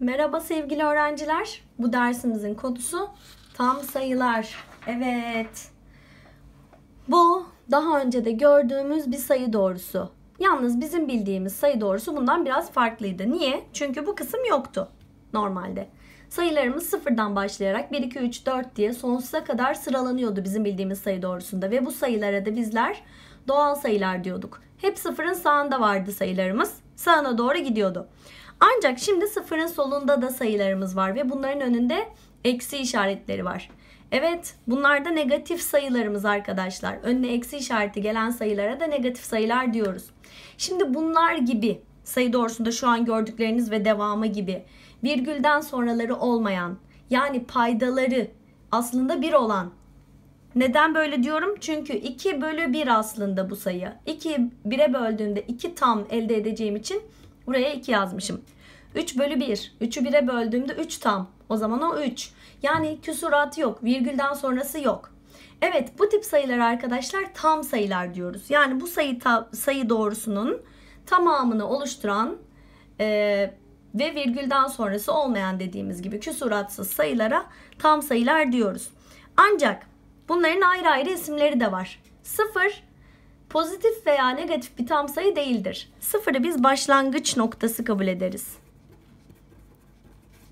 Merhaba sevgili öğrenciler. Bu dersimizin konusu tam sayılar. Evet. Bu daha önce de gördüğümüz bir sayı doğrusu. Yalnız bizim bildiğimiz sayı doğrusu bundan biraz farklıydı. Niye? Çünkü bu kısım yoktu normalde. Sayılarımız sıfırdan başlayarak 1, 2, 3, 4 diye sonsuza kadar sıralanıyordu bizim bildiğimiz sayı doğrusunda. Ve bu sayılara da bizler doğal sayılar diyorduk. Hep sıfırın sağında vardı sayılarımız. Sağına doğru gidiyordu. Ancak şimdi sıfırın solunda da sayılarımız var ve bunların önünde eksi işaretleri var. Evet bunlar da negatif sayılarımız arkadaşlar. Önüne eksi işareti gelen sayılara da negatif sayılar diyoruz. Şimdi bunlar gibi sayı doğrusunda şu an gördükleriniz ve devamı gibi virgülden sonraları olmayan yani paydaları aslında bir olan neden böyle diyorum? Çünkü 2 bölü 1 aslında bu sayı. 2 1'e böldüğümde 2 tam elde edeceğim için buraya 2 yazmışım. 3 bölü 1. 3'ü 1'e böldüğümde 3 tam. O zaman o 3. Yani küsurat yok. Virgülden sonrası yok. Evet bu tip sayılar arkadaşlar tam sayılar diyoruz. Yani bu sayı sayı doğrusunun tamamını oluşturan e, ve virgülden sonrası olmayan dediğimiz gibi küsuratsız sayılara tam sayılar diyoruz. Ancak bunların ayrı ayrı isimleri de var. Sıfır pozitif veya negatif bir tam sayı değildir. Sıfırı biz başlangıç noktası kabul ederiz.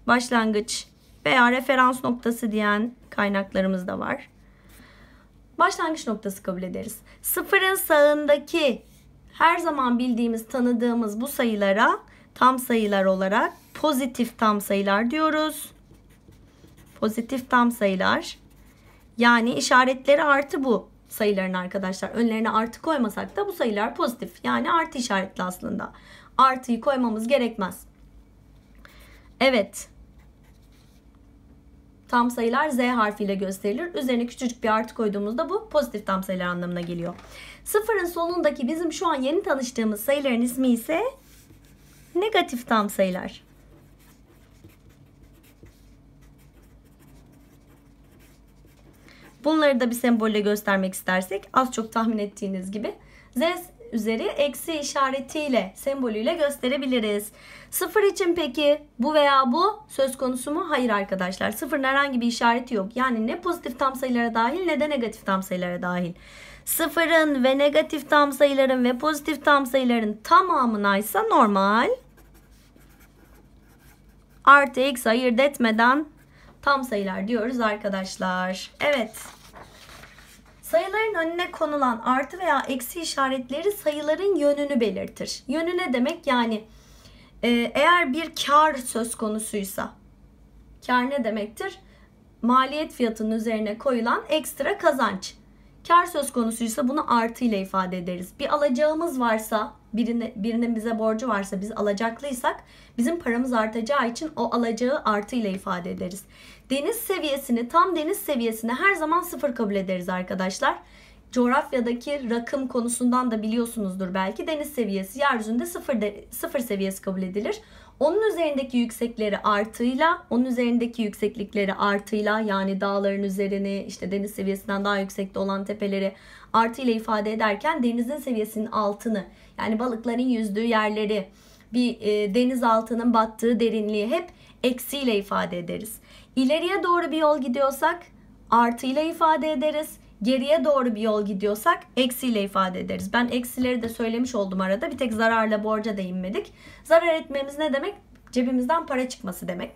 Başlangıç veya referans noktası diyen kaynaklarımız da var. Başlangıç noktası kabul ederiz. Sıfırın sağındaki her zaman bildiğimiz, tanıdığımız bu sayılara tam sayılar olarak pozitif tam sayılar diyoruz. Pozitif tam sayılar. Yani işaretleri artı bu sayıların arkadaşlar. Önlerine artı koymasak da bu sayılar pozitif. Yani artı işaretli aslında. Artıyı koymamız gerekmez. Evet. Tam sayılar Z harfiyle gösterilir. Üzerine küçücük bir artı koyduğumuzda bu pozitif tam sayılar anlamına geliyor. Sıfırın sonundaki bizim şu an yeni tanıştığımız sayıların ismi ise negatif tam sayılar. Bunları da bir sembolle göstermek istersek az çok tahmin ettiğiniz gibi Z üzeri eksi işaretiyle sembolüyle gösterebiliriz. Sıfır için peki bu veya bu söz konusu mu? Hayır arkadaşlar. Sıfırın herhangi bir işareti yok. Yani ne pozitif tam sayılara dahil ne de negatif tam sayılara dahil. Sıfırın ve negatif tam sayıların ve pozitif tam sayıların tamamına ise normal. Artı x ayırt etmeden tam sayılar diyoruz arkadaşlar. Evet. Sayıların önüne konulan artı veya eksi işaretleri sayıların yönünü belirtir. Yönü ne demek? Yani e, eğer bir kar söz konusuysa kar ne demektir? Maliyet fiyatının üzerine koyulan ekstra kazanç. Kar söz konusuysa bunu artı ile ifade ederiz. Bir alacağımız varsa, birine, birinin bize borcu varsa biz alacaklıysak bizim paramız artacağı için o alacağı artı ile ifade ederiz. Deniz seviyesini tam deniz seviyesine her zaman sıfır kabul ederiz arkadaşlar. Coğrafyadaki rakım konusundan da biliyorsunuzdur belki deniz seviyesi yeryüzünde sıfır, de, sıfır seviyesi kabul edilir. Onun üzerindeki yüksekleri artıyla, onun üzerindeki yükseklikleri artıyla yani dağların üzerini işte deniz seviyesinden daha yüksekte olan tepeleri artıyla ifade ederken denizin seviyesinin altını yani balıkların yüzdüğü yerleri bir e, deniz altının battığı derinliği hep eksiyle ifade ederiz. İleriye doğru bir yol gidiyorsak artıyla ifade ederiz. Geriye doğru bir yol gidiyorsak eksiyle ifade ederiz. Ben eksileri de söylemiş oldum arada. Bir tek zararla borca değinmedik. Zarar etmemiz ne demek? Cebimizden para çıkması demek.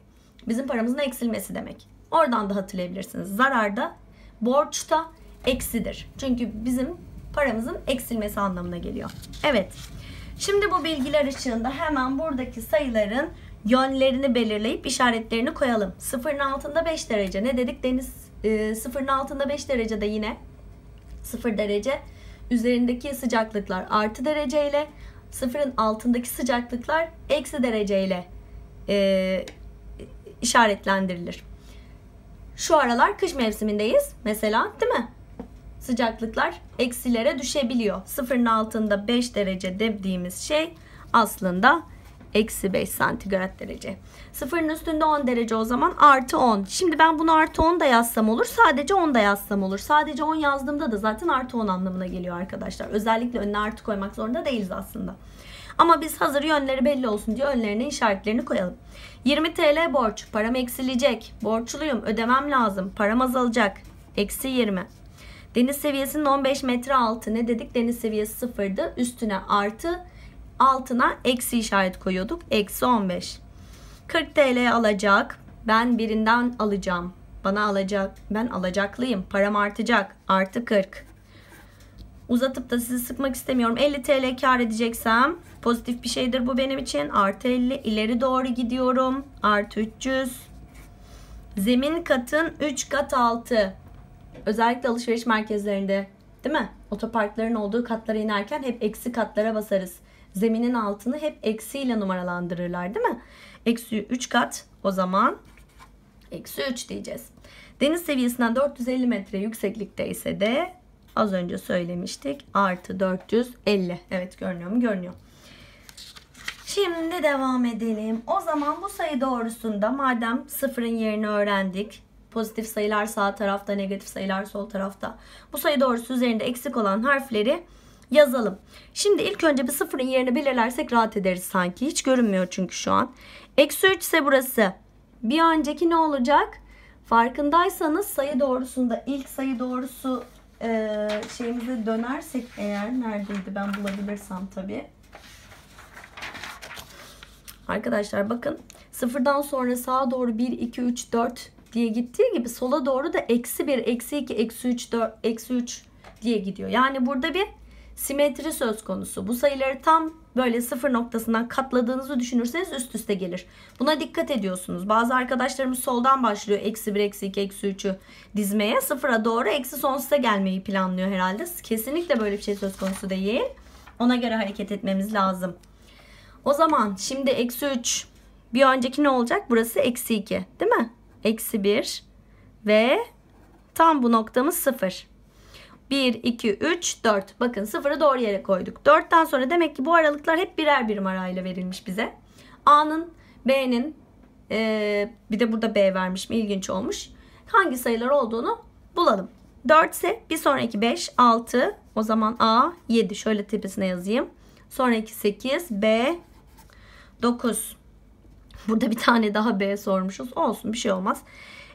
Bizim paramızın eksilmesi demek. Oradan da hatırlayabilirsiniz. Zararda, borçta eksidir. Çünkü bizim paramızın eksilmesi anlamına geliyor. Evet. Şimdi bu bilgiler ışığında hemen buradaki sayıların yönlerini belirleyip işaretlerini koyalım. Sıfırın altında 5 derece. Ne dedik? Deniz e, sıfırın altında 5 derecede yine 0 derece. Üzerindeki sıcaklıklar artı dereceyle sıfırın altındaki sıcaklıklar eksi dereceyle e, işaretlendirilir. Şu aralar kış mevsimindeyiz mesela değil mi? Sıcaklıklar eksilere düşebiliyor. Sıfırın altında 5 derece dediğimiz şey aslında eksi 5 santigrat derece. Sıfırın üstünde 10 derece o zaman artı 10. Şimdi ben bunu artı 10 da yazsam olur. Sadece 10 da yazsam olur. Sadece 10 yazdığımda da zaten artı 10 anlamına geliyor arkadaşlar. Özellikle önüne artı koymak zorunda değiliz aslında. Ama biz hazır yönleri belli olsun diye önlerine işaretlerini koyalım. 20 TL borç. Param eksilecek. Borçluyum. Ödemem lazım. Param azalacak. Eksi 20. Deniz seviyesinin 15 metre altı. Ne dedik? Deniz seviyesi sıfırdı. Üstüne artı altına eksi işaret koyuyorduk. Eksi 15. 40 TL alacak. Ben birinden alacağım. Bana alacak. Ben alacaklıyım. Param artacak. Artı 40. Uzatıp da sizi sıkmak istemiyorum. 50 TL kar edeceksem pozitif bir şeydir bu benim için. Artı 50. ileri doğru gidiyorum. Artı 300. Zemin katın 3 kat altı. Özellikle alışveriş merkezlerinde değil mi? Otoparkların olduğu katlara inerken hep eksi katlara basarız. Zeminin altını hep eksiyle numaralandırırlar değil mi? Eksi 3 kat o zaman eksi 3 diyeceğiz. Deniz seviyesinden 450 metre yükseklikte ise de az önce söylemiştik artı 450. Evet görünüyor mu? Görünüyor. Şimdi devam edelim. O zaman bu sayı doğrusunda madem sıfırın yerini öğrendik. Pozitif sayılar sağ tarafta, negatif sayılar sol tarafta. Bu sayı doğrusu üzerinde eksik olan harfleri yazalım. Şimdi ilk önce bir sıfırın yerini belirlersek rahat ederiz sanki. Hiç görünmüyor çünkü şu an. Eksi 3 ise burası. Bir önceki ne olacak? Farkındaysanız sayı doğrusunda ilk sayı doğrusu e, şeyimize dönersek eğer neredeydi ben bulabilirsem tabii. Arkadaşlar bakın sıfırdan sonra sağa doğru 1, 2, 3, 4 diye gittiği gibi sola doğru da eksi 1, eksi 2, eksi 3, 4, eksi 3 diye gidiyor. Yani burada bir simetri söz konusu. Bu sayıları tam böyle sıfır noktasından katladığınızı düşünürseniz üst üste gelir. Buna dikkat ediyorsunuz. Bazı arkadaşlarımız soldan başlıyor. Eksi 1, eksi 2, eksi 3'ü dizmeye. Sıfıra doğru eksi sonsuza gelmeyi planlıyor herhalde. Kesinlikle böyle bir şey söz konusu değil. Ona göre hareket etmemiz lazım. O zaman şimdi eksi 3 bir önceki ne olacak? Burası eksi 2 değil mi? Eksi 1 ve tam bu noktamız 0. 1, 2, 3, 4. Bakın sıfırı doğru yere koyduk. 4'ten sonra demek ki bu aralıklar hep birer birim arayla verilmiş bize. A'nın, B'nin ee, bir de burada B vermiş mi ilginç olmuş. Hangi sayılar olduğunu bulalım. 4 ise bir sonraki 5, 6. O zaman A 7. Şöyle tepesine yazayım. Sonraki 8, B 9. Burada bir tane daha B sormuşuz. Olsun bir şey olmaz.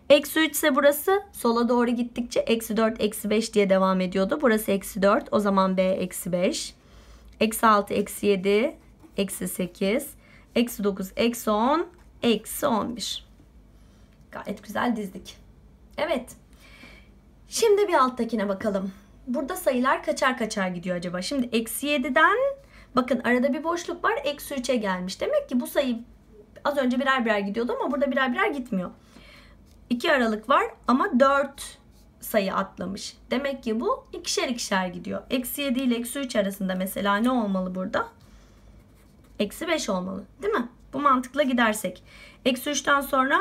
Eksi 3 ise burası sola doğru gittikçe eksi 4 eksi 5 diye devam ediyordu. Burası eksi 4 o zaman B eksi 5. Eksi 6 eksi 7 eksi 8 eksi 9 eksi 10 eksi 11. Gayet güzel dizdik. Evet. Şimdi bir alttakine bakalım. Burada sayılar kaçar kaçar gidiyor acaba? Şimdi eksi 7'den bakın arada bir boşluk var. Eksi 3'e gelmiş. Demek ki bu sayı az önce birer birer gidiyordu ama burada birer birer gitmiyor. 2 aralık var ama 4 sayı atlamış. Demek ki bu ikişer ikişer gidiyor. Eksi 7 ile eksi 3 arasında mesela ne olmalı burada? Eksi 5 olmalı değil mi? Bu mantıkla gidersek. Eksi 3'ten sonra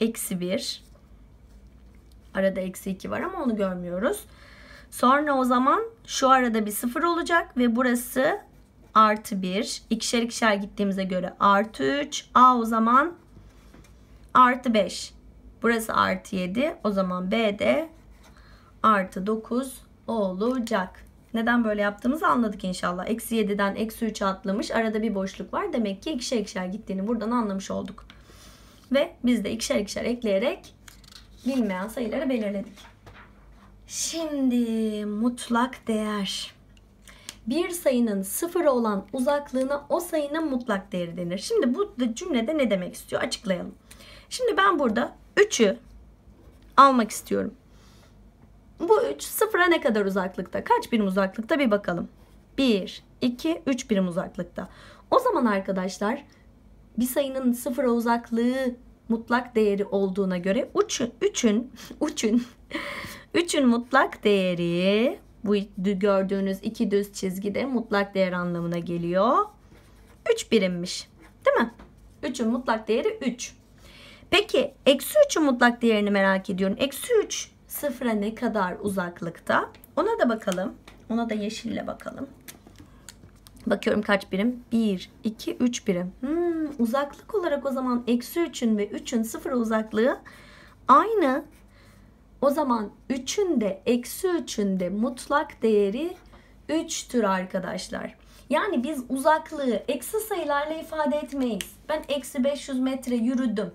eksi 1. Arada eksi 2 var ama onu görmüyoruz. Sonra o zaman şu arada bir sıfır olacak ve burası artı 1. İkişer ikişer gittiğimize göre artı 3. A o zaman artı 5. Burası artı 7. O zaman B de artı 9 olacak. Neden böyle yaptığımızı anladık inşallah. Eksi 7'den eksi 3'e atlamış. Arada bir boşluk var. Demek ki ikişer ikişer gittiğini buradan anlamış olduk. Ve biz de ikişer ikişer ekleyerek bilmeyen sayıları belirledik. Şimdi mutlak değer. Bir sayının sıfır olan uzaklığına o sayının mutlak değeri denir. Şimdi bu cümlede ne demek istiyor? Açıklayalım. Şimdi ben burada 3'ü almak istiyorum. Bu 3 sıfıra ne kadar uzaklıkta? Kaç birim uzaklıkta bir bakalım. 1, 2, 3 birim uzaklıkta. O zaman arkadaşlar bir sayının sıfıra uzaklığı mutlak değeri olduğuna göre 3'ün 3'ün 3'ün 3'ün mutlak değeri bu gördüğünüz iki düz çizgide mutlak değer anlamına geliyor. 3 birimmiş. Değil mi? 3'ün mutlak değeri 3. Peki eksi 3'ün mutlak değerini merak ediyorum. Eksi 3 sıfıra ne kadar uzaklıkta? Ona da bakalım. Ona da yeşille bakalım. Bakıyorum kaç birim? 1, 2, 3 birim. Hmm, uzaklık olarak o zaman eksi 3'ün ve 3'ün sıfıra uzaklığı aynı. O zaman 3'ün de eksi 3'ün de mutlak değeri 3'tür arkadaşlar. Yani biz uzaklığı eksi sayılarla ifade etmeyiz. Ben eksi 500 metre yürüdüm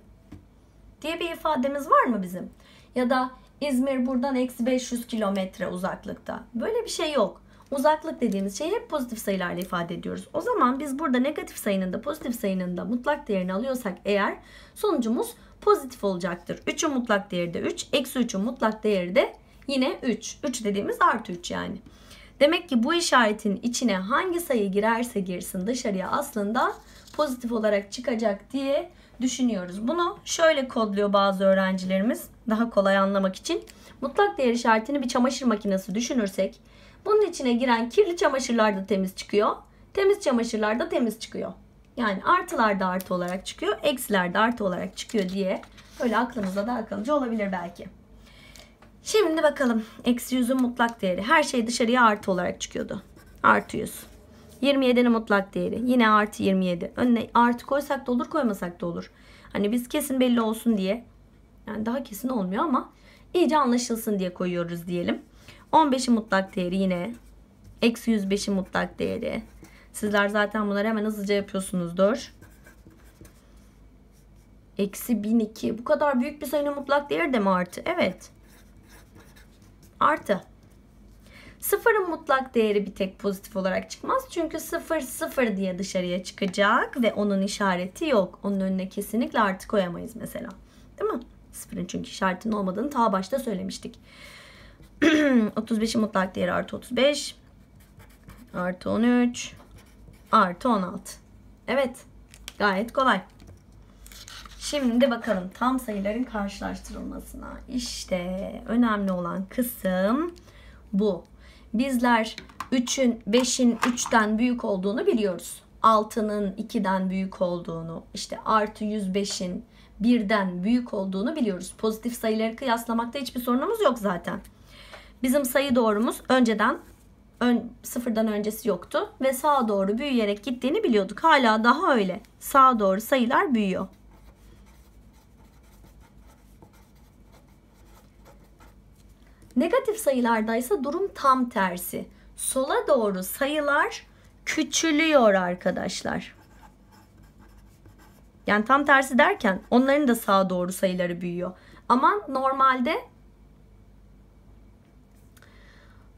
diye bir ifademiz var mı bizim? Ya da İzmir buradan eksi 500 kilometre uzaklıkta. Böyle bir şey yok. Uzaklık dediğimiz şeyi hep pozitif sayılarla ifade ediyoruz. O zaman biz burada negatif sayının da pozitif sayının da mutlak değerini alıyorsak eğer sonucumuz pozitif olacaktır. 3'ün mutlak değeri de 3. Eksi 3'ün mutlak değeri de yine 3. 3 dediğimiz artı 3 yani. Demek ki bu işaretin içine hangi sayı girerse girsin dışarıya aslında pozitif olarak çıkacak diye düşünüyoruz. Bunu şöyle kodluyor bazı öğrencilerimiz daha kolay anlamak için. Mutlak değer işaretini bir çamaşır makinesi düşünürsek bunun içine giren kirli çamaşırlar da temiz çıkıyor. Temiz çamaşırlar da temiz çıkıyor. Yani artılar da artı olarak çıkıyor, eksiler de artı olarak çıkıyor diye böyle aklımıza da akılcı olabilir belki. Şimdi bakalım eksi yüzün mutlak değeri. Her şey dışarıya artı olarak çıkıyordu. Artı yüz. 27'nin mutlak değeri. Yine artı 27. Önüne artı koysak da olur koymasak da olur. Hani biz kesin belli olsun diye. Yani daha kesin olmuyor ama iyice anlaşılsın diye koyuyoruz diyelim. 15'in mutlak değeri yine. Eksi 105'in mutlak değeri. Sizler zaten bunları hemen hızlıca yapıyorsunuzdur. Eksi 1002. Bu kadar büyük bir sayının mutlak değeri de mi artı? Evet. Artı. Sıfırın mutlak değeri bir tek pozitif olarak çıkmaz. Çünkü sıfır sıfır diye dışarıya çıkacak ve onun işareti yok. Onun önüne kesinlikle artı koyamayız mesela. Değil mi? Sıfırın çünkü işaretinin olmadığını ta başta söylemiştik. 35'in mutlak değeri artı 35. Artı 13. Artı 16. Evet. Gayet kolay. Şimdi bakalım tam sayıların karşılaştırılmasına. İşte önemli olan kısım bu. Bizler 3'ün 5'in 3'ten büyük olduğunu biliyoruz. 6'nın 2'den büyük olduğunu, işte artı 105'in 1'den büyük olduğunu biliyoruz. Pozitif sayıları kıyaslamakta hiçbir sorunumuz yok zaten. Bizim sayı doğrumuz önceden ön, sıfırdan öncesi yoktu ve sağa doğru büyüyerek gittiğini biliyorduk. Hala daha öyle. Sağa doğru sayılar büyüyor. Negatif sayılarda ise durum tam tersi. Sola doğru sayılar küçülüyor arkadaşlar. Yani tam tersi derken onların da sağa doğru sayıları büyüyor. Ama normalde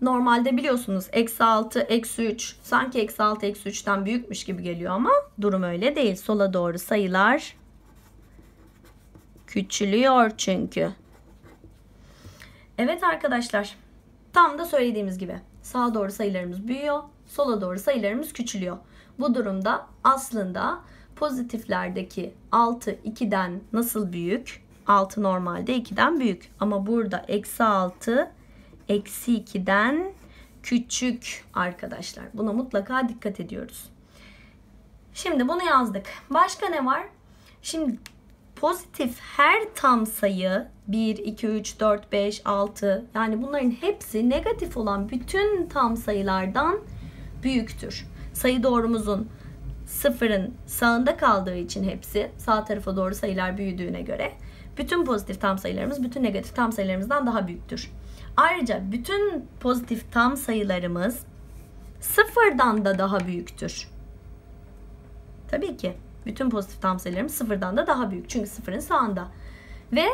normalde biliyorsunuz eksi 6, eksi 3 sanki eksi 6, eksi 3'ten büyükmüş gibi geliyor ama durum öyle değil. Sola doğru sayılar küçülüyor çünkü. Evet arkadaşlar. Tam da söylediğimiz gibi. Sağa doğru sayılarımız büyüyor. Sola doğru sayılarımız küçülüyor. Bu durumda aslında pozitiflerdeki 6 2'den nasıl büyük? 6 normalde 2'den büyük. Ama burada eksi 6 eksi 2'den küçük arkadaşlar. Buna mutlaka dikkat ediyoruz. Şimdi bunu yazdık. Başka ne var? Şimdi pozitif her tam sayı 1, 2, 3, 4, 5, 6 yani bunların hepsi negatif olan bütün tam sayılardan büyüktür. Sayı doğrumuzun sıfırın sağında kaldığı için hepsi sağ tarafa doğru sayılar büyüdüğüne göre bütün pozitif tam sayılarımız bütün negatif tam sayılarımızdan daha büyüktür. Ayrıca bütün pozitif tam sayılarımız sıfırdan da daha büyüktür. Tabii ki bütün pozitif tam sayılarımız sıfırdan da daha büyük. Çünkü sıfırın sağında. Ve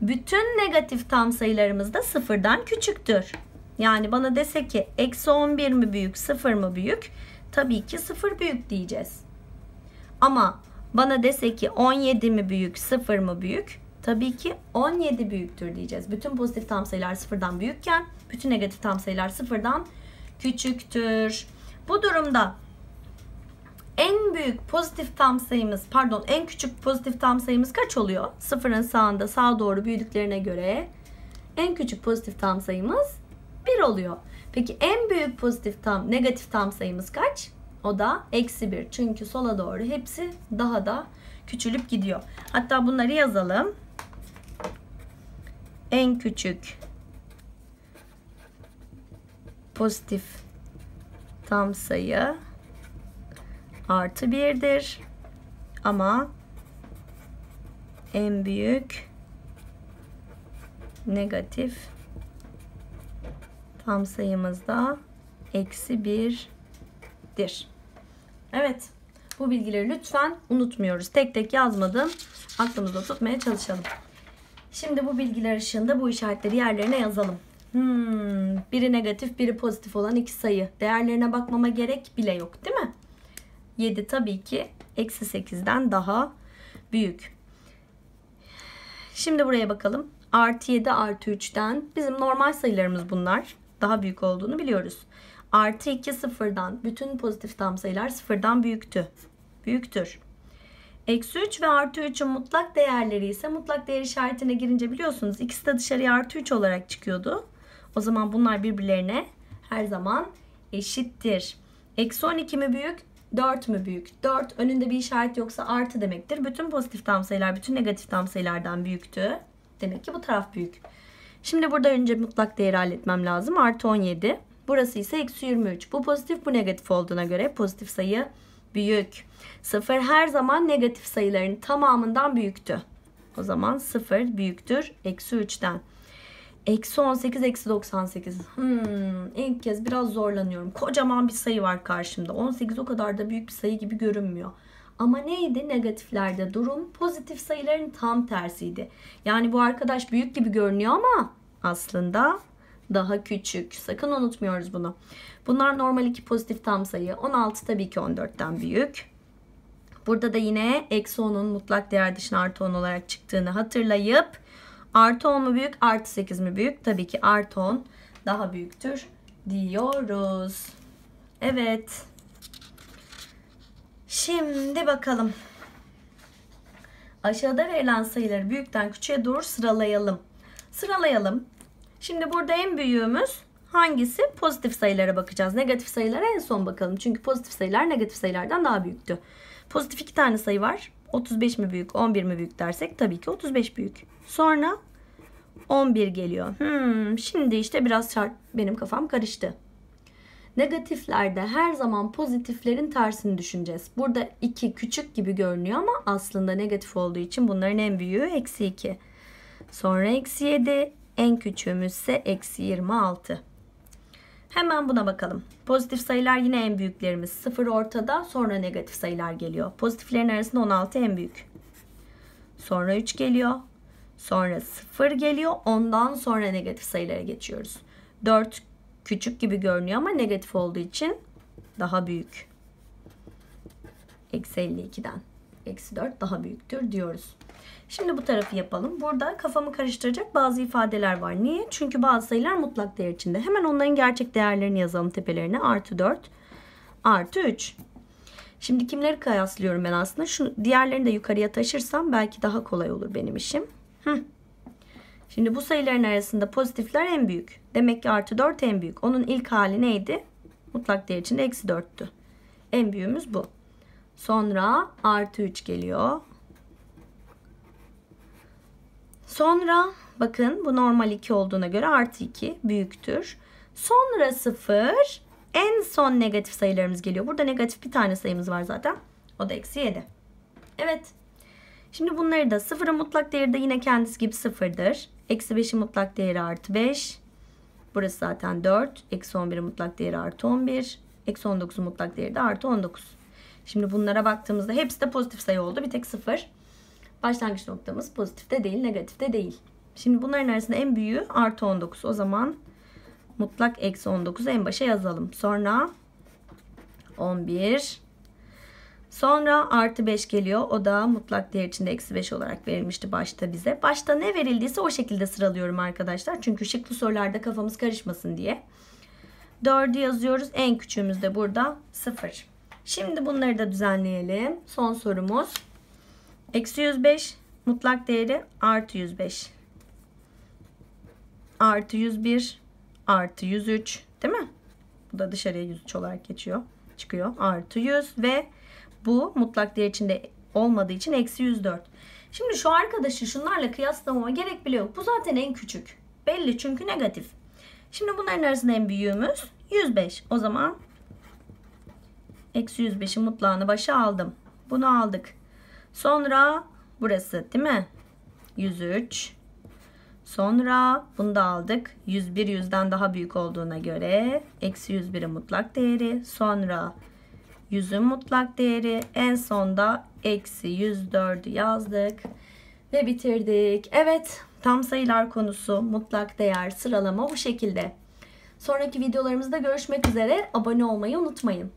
bütün negatif tam sayılarımız da sıfırdan küçüktür. Yani bana dese ki eksi 11 mi büyük sıfır mı büyük? Tabii ki sıfır büyük diyeceğiz. Ama bana dese ki 17 mi büyük sıfır mı büyük? Tabii ki 17 büyüktür diyeceğiz. Bütün pozitif tam sayılar sıfırdan büyükken bütün negatif tam sayılar sıfırdan küçüktür. Bu durumda en büyük pozitif tam sayımız pardon en küçük pozitif tam sayımız kaç oluyor? Sıfırın sağında sağa doğru büyüdüklerine göre en küçük pozitif tam sayımız 1 oluyor. Peki en büyük pozitif tam negatif tam sayımız kaç? O da eksi 1. Çünkü sola doğru hepsi daha da küçülüp gidiyor. Hatta bunları yazalım. En küçük pozitif tam sayı artı birdir. Ama en büyük negatif tam sayımız da eksi birdir. Evet. Bu bilgileri lütfen unutmuyoruz. Tek tek yazmadım. Aklımızda tutmaya çalışalım. Şimdi bu bilgiler ışığında bu işaretleri yerlerine yazalım. Hmm, biri negatif, biri pozitif olan iki sayı. Değerlerine bakmama gerek bile yok değil mi? 7 tabii ki eksi 8'den daha büyük. Şimdi buraya bakalım. Artı 7 artı 3'ten bizim normal sayılarımız bunlar. Daha büyük olduğunu biliyoruz. Artı 2 sıfırdan bütün pozitif tam sayılar sıfırdan büyüktü. Büyüktür. Eksi 3 ve artı 3'ün mutlak değerleri ise mutlak değer işaretine girince biliyorsunuz ikisi de dışarıya artı 3 olarak çıkıyordu. O zaman bunlar birbirlerine her zaman eşittir. Eksi 12 mi büyük? 4 mü büyük? 4 önünde bir işaret yoksa artı demektir. Bütün pozitif tam sayılar bütün negatif tam sayılardan büyüktü. Demek ki bu taraf büyük. Şimdi burada önce mutlak değeri halletmem lazım. Artı 17. Burası ise eksi 23. Bu pozitif bu negatif olduğuna göre pozitif sayı büyük. 0 her zaman negatif sayıların tamamından büyüktü. O zaman 0 büyüktür eksi 3'ten. Eksi 18, eksi 98. Hmm, ilk kez biraz zorlanıyorum. Kocaman bir sayı var karşımda. 18 o kadar da büyük bir sayı gibi görünmüyor. Ama neydi negatiflerde durum? Pozitif sayıların tam tersiydi. Yani bu arkadaş büyük gibi görünüyor ama aslında daha küçük. Sakın unutmuyoruz bunu. Bunlar normal iki pozitif tam sayı. 16 tabii ki 14'ten büyük. Burada da yine eksi 10'un mutlak değer dışına artı 10 olarak çıktığını hatırlayıp artı 10 mu büyük artı 8 mi büyük? Tabii ki artı 10 daha büyüktür diyoruz. Evet. Şimdi bakalım. Aşağıda verilen sayıları büyükten küçüğe doğru sıralayalım. Sıralayalım. Şimdi burada en büyüğümüz hangisi? Pozitif sayılara bakacağız. Negatif sayılara en son bakalım. Çünkü pozitif sayılar negatif sayılardan daha büyüktü. Pozitif iki tane sayı var. 35 mi büyük, 11 mi büyük dersek tabii ki 35 büyük. Sonra 11 geliyor. Hmm, şimdi işte biraz çarp benim kafam karıştı. Negatiflerde her zaman pozitiflerin tersini düşüneceğiz. Burada 2 küçük gibi görünüyor ama aslında negatif olduğu için bunların en büyüğü eksi 2. Sonra eksi 7. En küçüğümüz ise eksi 26. Hemen buna bakalım. Pozitif sayılar yine en büyüklerimiz. 0 ortada sonra negatif sayılar geliyor. Pozitiflerin arasında 16 en büyük. Sonra 3 geliyor. Sonra 0 geliyor. Ondan sonra negatif sayılara geçiyoruz. 4 küçük gibi görünüyor ama negatif olduğu için daha büyük. Eksi 52'den. Eksi 4 daha büyüktür diyoruz. Şimdi bu tarafı yapalım. Burada kafamı karıştıracak bazı ifadeler var. Niye? Çünkü bazı sayılar mutlak değer içinde. Hemen onların gerçek değerlerini yazalım tepelerine. Artı 4, artı 3. Şimdi kimleri kıyaslıyorum ben aslında? Şu diğerlerini de yukarıya taşırsam belki daha kolay olur benim işim. Hı. Şimdi bu sayıların arasında pozitifler en büyük. Demek ki artı 4 en büyük. Onun ilk hali neydi? Mutlak değer içinde eksi 4'tü. En büyüğümüz bu. Sonra artı 3 geliyor. Sonra bakın bu normal 2 olduğuna göre artı 2 büyüktür. Sonra 0 en son negatif sayılarımız geliyor. Burada negatif bir tane sayımız var zaten. O da eksi 7. Evet. Şimdi bunları da sıfırın mutlak değeri de yine kendisi gibi sıfırdır. Eksi 5'in mutlak değeri artı 5. Burası zaten 4. Eksi 11'in mutlak değeri artı 11. Eksi 19'un mutlak değeri de artı 19. Şimdi bunlara baktığımızda hepsi de pozitif sayı oldu. Bir tek sıfır. Başlangıç noktamız pozitif de değil, negatif de değil. Şimdi bunların arasında en büyüğü artı 19. O zaman mutlak eksi 19'u en başa yazalım. Sonra 11. Sonra artı 5 geliyor. O da mutlak değer içinde eksi 5 olarak verilmişti başta bize. Başta ne verildiyse o şekilde sıralıyorum arkadaşlar. Çünkü şıklı sorularda kafamız karışmasın diye. 4'ü yazıyoruz. En küçüğümüz de burada 0. Şimdi bunları da düzenleyelim. Son sorumuz. Eksi 105 mutlak değeri artı 105. Artı 101 artı 103 değil mi? Bu da dışarıya 103 olarak geçiyor. Çıkıyor. Artı 100 ve bu mutlak değer içinde olmadığı için eksi 104. Şimdi şu arkadaşı şunlarla kıyaslamama gerek bile yok. Bu zaten en küçük. Belli çünkü negatif. Şimdi bunların arasında en büyüğümüz 105. O zaman eksi 105'in mutlağını başa aldım. Bunu aldık. Sonra burası değil mi? 103. Sonra bunu da aldık. 101 yüzden daha büyük olduğuna göre eksi 101'in mutlak değeri. Sonra 100'ün mutlak değeri. En sonda eksi 104'ü yazdık. Ve bitirdik. Evet tam sayılar konusu mutlak değer sıralama bu şekilde. Sonraki videolarımızda görüşmek üzere. Abone olmayı unutmayın.